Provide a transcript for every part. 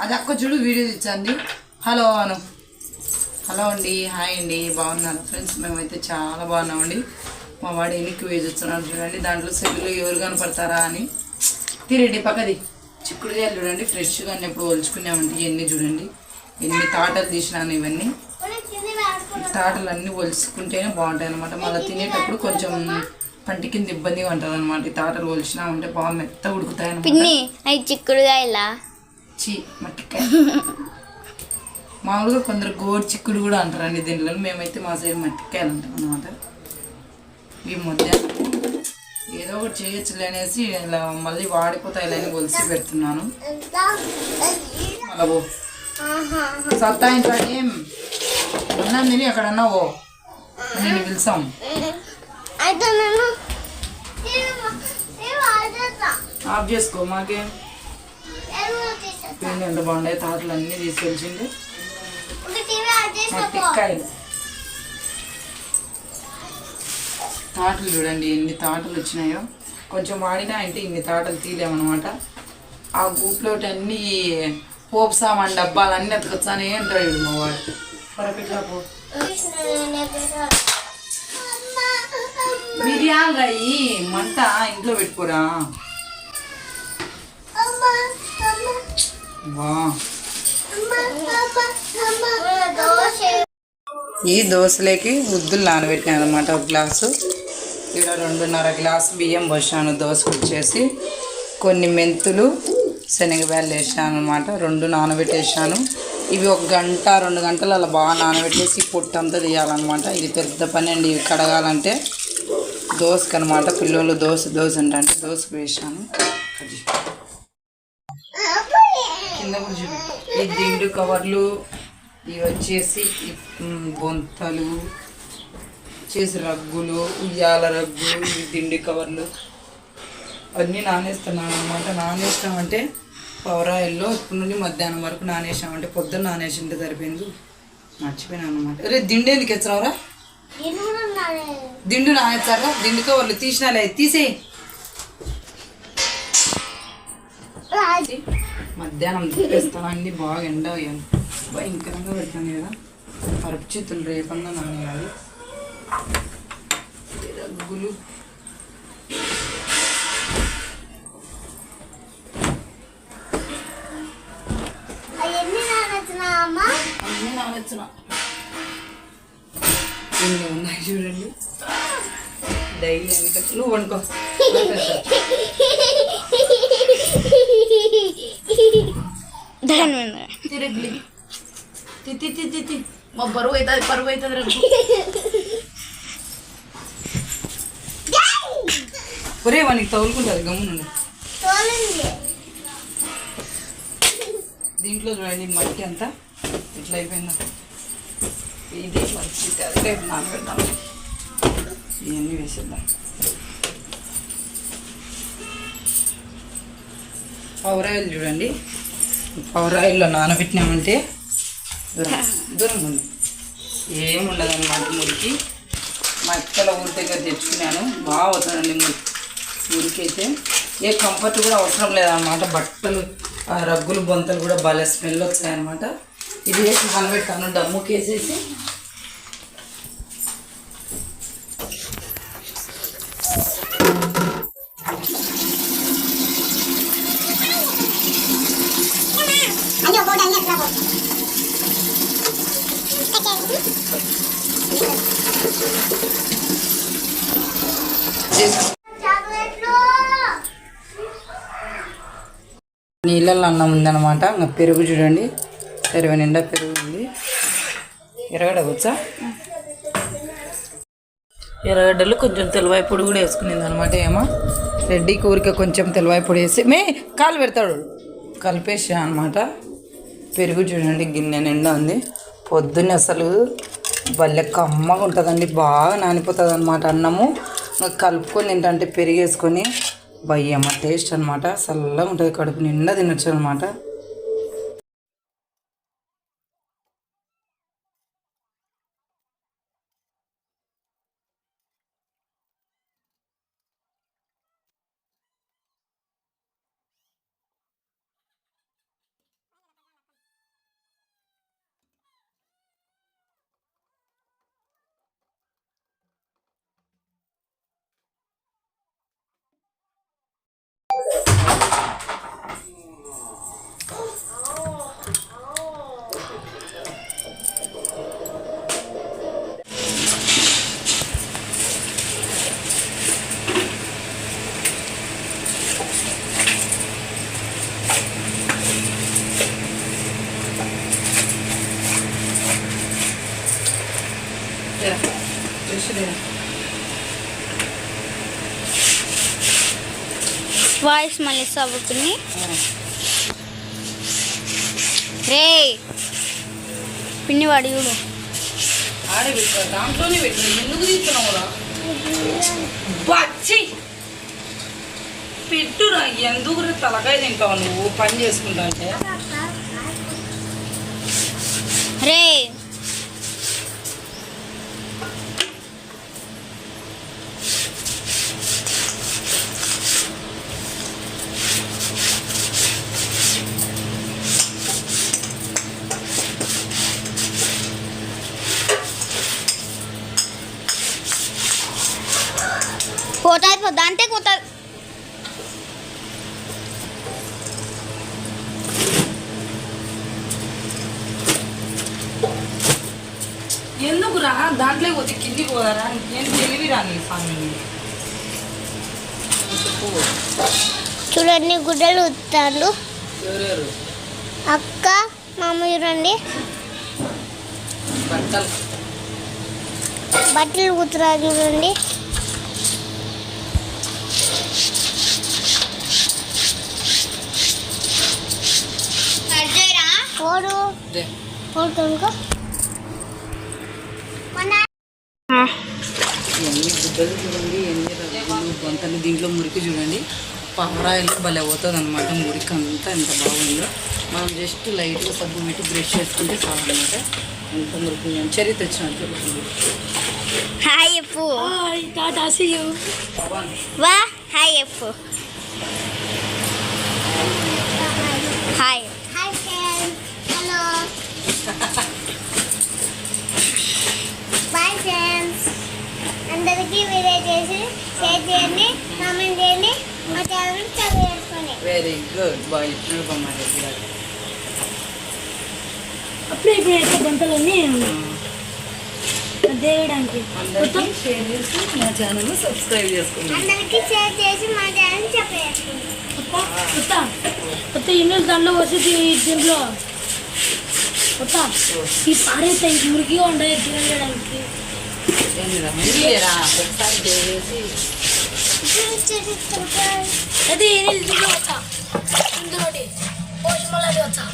అది అక్క చూడు వీడియో తెచ్చండి హలో అను. హలో అండి హాయ్ అండి బాగున్నాను. ఫ్రెండ్స్ మేమైతే చాలా బాగున్నామండి. మా వాడు ఎన్నికి వేసి వచ్చినాడు చూడండి. దాంట్లో సెల్లు ఎవరు కనపడతారా అని. తిరండి పక్కది. చిక్కుడుకాయలు చూడండి. ఫ్రెష్గా అన్ని ఎప్పుడు ఒలుచుకున్నామండి. ఇవన్నీ చూడండి. ఎన్ని తాటలు తీసినాను ఇవన్నీ. తాటలు అన్నీ ఒలుచుకుంటేనే బాగుంటాయి అనమాట మళ్ళీ తినేటప్పుడు కొంచెం పంటి కింద ఇబ్బందిగా ఉంటుంది అనమాట ఈ తాటలు ఒలిచినామంటే బాగా మెత్త ఉడుకుతాయి పిన్ని అవి చిక్కుడుగాయలా? చీ మట్టికాయ. మామూలుగా కొందరు గోడు చిక్కుడు కూడా అంటారండి దీంట్లో. మేమైతే మా సైడ్ మట్టికాయలు అంటాం అనమాట ఈ మధ్య ఏదో ఒకటి చేయొచ్చులే అనేసి ఇలా మళ్ళీ వాడిపోతాయిలని ఒలిసి పెడుతున్నాను. మళ్ళా ఓ సత్తాయించా ఏం? అన్నం తిని ఎక్కడన్నా ఓ నేను పిలిచాం ఆఫ్ చేసుకో మాకేం. పిండి ఎంత బాగుండే తాతలు అన్నీ తీసుకొచ్చింది మట్టికాయలు తాటలు చూడండి ఎన్ని తాటలు వచ్చినాయో. కొంచెం వాడినా అంటే ఇన్ని తాటలు తీలేమన్నమాట. ఆ గూట్లో అన్ని పోపు సామాన్ డబ్బాలు అన్నీ ఎత్తుకొచ్చానే అంటాడు వీడు మా వాడు. పరపెట్లా పో. మిరియాలు రాయి మంట ఇంట్లో పెట్టుకోరా. ఈ దోశలోకి ఉద్దులు నానబెట్టినాను అనమాట ఒక గ్లాసు. ఇక్కడ రెండున్నర గ్లాసు బియ్యం పోసాను దోశ వచ్చేసి. కొన్ని మెంతులు శనగబ్యాలు వేసాను అనమాట రెండు నానబెట్టేసాను. ఇవి ఒక గంట రెండు గంటలు అలా బాగా నానబెట్టేసి పొట్టు అంతా తీయాలన్నమాట. ఇది పెద్ద పని అండి ఇవి కడగాలంటే. దోశకు అనమాట పిల్లలు దోశ దోశ అంటే దోశకు వేసాను కింద ఈ దిండు కవర్లు ఇవి వచ్చేసి బొంతలు వచ్చేసి రగ్గులు ఉయ్యాల రగ్గు ఇవి దిండి కవర్లు. అన్నీ నానేస్తున్నాను అనమాట నానేసినామంటే పవర్ ఆయిల్లో ఇప్పటి నుండి మధ్యాహ్నం వరకు నానేసామంటే పొద్దున్న నానేసింటే సరిపోయింది. మర్చిపోయినాను అనమాట రే దిండి ఎందుకు ఎచ్చరావురా దిండు నానేస్తారా దిండు కవర్లు తీసినాలే. తీసేయి మధ్యాహ్నం తిప్పేస్తామండి బాగా ఎండ భయంకరంగా పెడతాను కదా. పరుపు చేతులు రేపన్నా నానేయాలి. రగ్గులు అన్నీ నానొచ్చిన. ఇన్ని ఉన్నాయి చూడండి. డైలీ నువ్వు వండుకో. తిరగలి. తిత్తి తిత్తి తిత్తి మా బరువు అవుతుంది పరువు అవుతుంది రేపు ఒరే వానికి తగులుకుంటుంది గమ్మునుండి దీంట్లో చూడండి మట్టి అంతా ఇట్లా అయిపోయిందా. ఇది మంచి అది రేపు నానబెడతాం ఇవన్నీ వేసేద్దాం. పవర్ చూడండి. పవర్ నానబెట్టినామంటే దూరం దూరం ఉంది. ఏముండదు అనమాట మురికి మక్కల ఊరి దగ్గర తెచ్చుకున్నాను. బాగా అవుతుందండి మురికైతే ఊరికైతే ఏ కంఫర్ట్ కూడా అవసరం లేదన్నమాట. బట్టలు ఆ రగ్గులు బొంతలు కూడా భలే స్మెల్ వచ్చాయన్నమాట. ఇది వేసి కనబెట్టాను డమ్ముకి వేసేసి నీళ్ళల్లో అన్నం ఉందన్నమాట. ఇంకా పెరుగు చూడండి. పెరుగు నిండా పెరుగు ఉంది. ఎరగడ కూర్చా ఎర్రగడ్డలు కొంచెం తెలవాయి పొడి కూడా వేసుకునేది అనమాట ఏమో. రెడ్డి కూరిక కొంచెం తెలవాయి పొడి వేసి మే కాలు పెడతాడు. కలిపేసా అనమాట. పెరుగు చూడండి గిన్నె నిండా ఉంది. పొద్దున్న అసలు భలే కమ్మగా ఉంటుందండి బాగా నానిపోతుంది అనమాట అన్నము కలుపుకొని తింటే పెరుగు వేసుకొని టేస్ట్ అనమాట. చల్లగా ఉంటుంది కడుపు నిండా తినొచ్చు అనమాట. వాయిస్ మళ్ళీ సవ్వుతుంది రే పిన్ని వాడి చూడు. దాంట్లోనే ఎందుకు పెట్టురా ఎందుకు తలకాయ తింటావు నువ్వు? పని చేసుకుంటా అంటే. రే అంటే పోతాది ఎందుకు రా దాంట్లో పోతే కిందికి పోదారా? నేను తెలివి రాని స్వామి. చూడండి గుడ్డలు ఎవరెవరు? అక్క మామ చూడండి బట్టలు. బట్టలు కుతురా చూడండి. ఓడు దే. ఓడుకో ఎన్ని గుడ్డలు చూడండి ఎన్ని రవ్వలు బొంతలు దీంట్లో మురికి చూడండి. పారాయిలు భలే అవుతుంది అనమాట మురికి అంతా ఎంత బాగుందో. మనం జస్ట్ లైట్గా సబ్బు పెట్టి బ్రష్ చేసుకుంటే చాలన్నమాట. ఎంత మురికి వచ్చినట్టు జరుగుతుంది హాయ్ చెప్పు టాటా సీ యూ వా హాయ్ చెప్పు అందరికీ వీడియో చేసి షేర్ చేయండి కామెంట్ చేయండి మా ఛానల్ సబ్స్క్రైబ్ చేసుకోండి. వెరీ గుడ్ బాయ్ అప్పుడే ఇప్పుడు అయితే గంటలన్నీ దేయడానికి అందరికీ షేర్ చేసి మా ఛానల్ సబ్స్క్రైబ్ చేసుకుందాం. అందరికీ షేర్ చేసి మా ఛానల్ సబ్స్క్రైబ్ చేసుకోండి. కొత్త కొత్త ఇన్నెలు దాంట్లో దీంట్లో. కొత్త ఈ పారైతే ఈ మురికిగా ఉండదు తినడానికి ఏంటిరా నీళ్ళు వచ్చా ఇందులోటి వచ్చా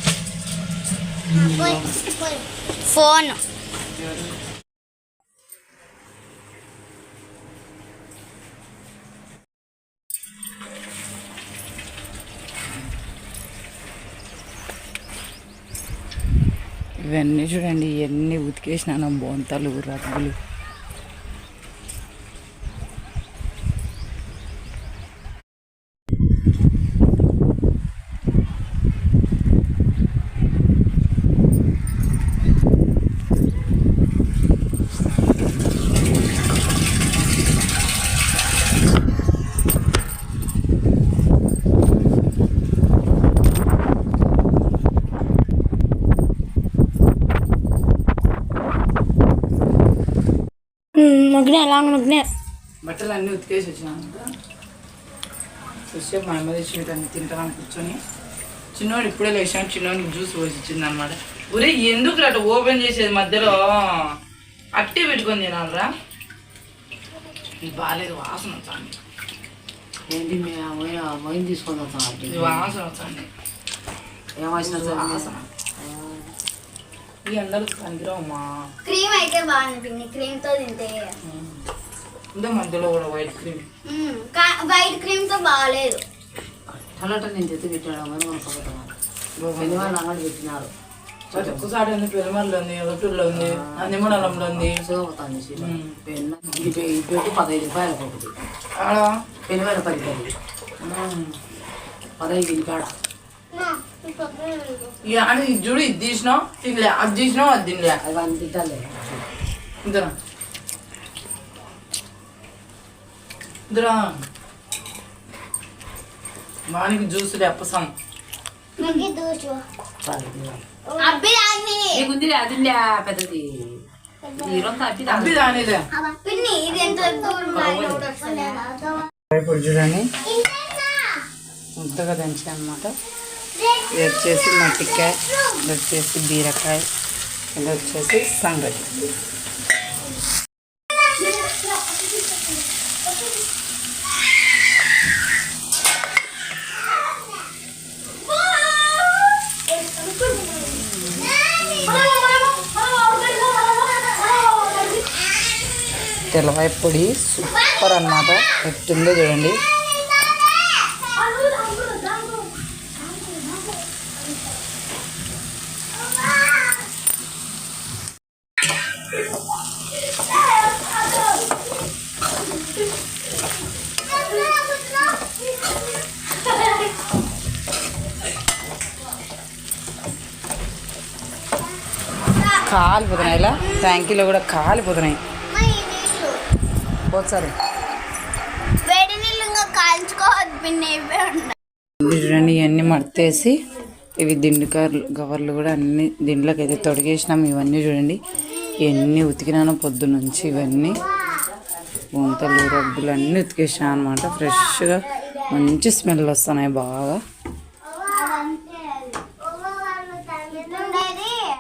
ఫోన్. ఇవన్నీ చూడండి ఎన్ని ఉతికేసినాను బొంతలు రబ్బులు నగ్నే లాంగ్ నగ్నే. బట్టలు అన్నీ ఉతికేసి వచ్చినాను చూసే మా అమ్మ తెచ్చినట్టు అన్ని తింటాను కూర్చొని చిన్నవాడు ఇప్పుడే లేచాను చిన్నవాడికి జ్యూస్ పోసి ఇచ్చింది అనమాట ఒరే ఎందుకు అటు ఓపెన్ చేసేది మధ్యలో? అట్టే పెట్టుకొని తినాలరా. ఇది బాగాలేదు వాసన వస్తుంది. ఏంటి మేము వైన్ తీసుకొని వస్తాం ఇది వాసన వస్తుంది. ఏమొచ్చిన వాసన. ఈ ఎండలు పనికిరావమ్మా క్రీమ్ అయితే బాగుంటుంది క్రీమ్తో తింటే. మధ్యలో కూడా వైట్ క్రీమ్. వైట్ క్రీమ్తో బాగాలేదు. టమాటా నేను తెచ్చి పెట్టాడు మరి మనం పక్కన పెళ్ళి వాళ్ళు అంగడి పెట్టినారు. ఎక్కువసారి ఉంది పెరుమల్లో ఉంది రొట్టెల్లో ఉంది నిమ్మడంలో ఉంది. ఇది పెట్టి పదహైదు రూపాయలు ఒకటి వేల పది పది పదహైదు కాడ. ఈ ఆడ ఇది చూడు ఇది తీసినావు తినలే అది తీసినావు అది తినలే. అవి అన్ని తిట్టాలి. ఇంతరా ఇంతరా వానికి జ్యూస్ లేపసాం చాలు ఇది. అబ్బి దాన్ని. నీకుంది అది పెద్దది. ఈరోజు అప్పి అబ్బి దానిదే పిన్ని ఇది ఎంత దూరం ఇప్పుడు చూడండి. ముద్దగా దంచి అనమాట ఇది వచ్చేసి మట్టికాయ ఇది వచ్చేసి బీరకాయ ఇది వచ్చేసి సంగతి తెలవాయి పొడి సూపర్ అన్నమాట. ఎట్టుందో చూడండి. కాలిపోతున్నాయి ఇలా. ట్యాంకీలో కూడా కాలిపోతున్నాయి ఉన్నాయి. ఇవి చూడండి ఇవన్నీ మడతేసి ఇవి దిండు కవర్లు గవర్లు కూడా అన్ని దిండ్లోకి అయితే తొడిగేసినాం. ఇవన్నీ చూడండి. ఎన్ని ఉతికినాను పొద్దునుంచి ఇవన్నీ. బొంతలు రబ్బులు అన్నీ ఉతికేసాను అనమాట. ఫ్రెష్గా మంచి స్మెల్ వస్తున్నాయి బాగా.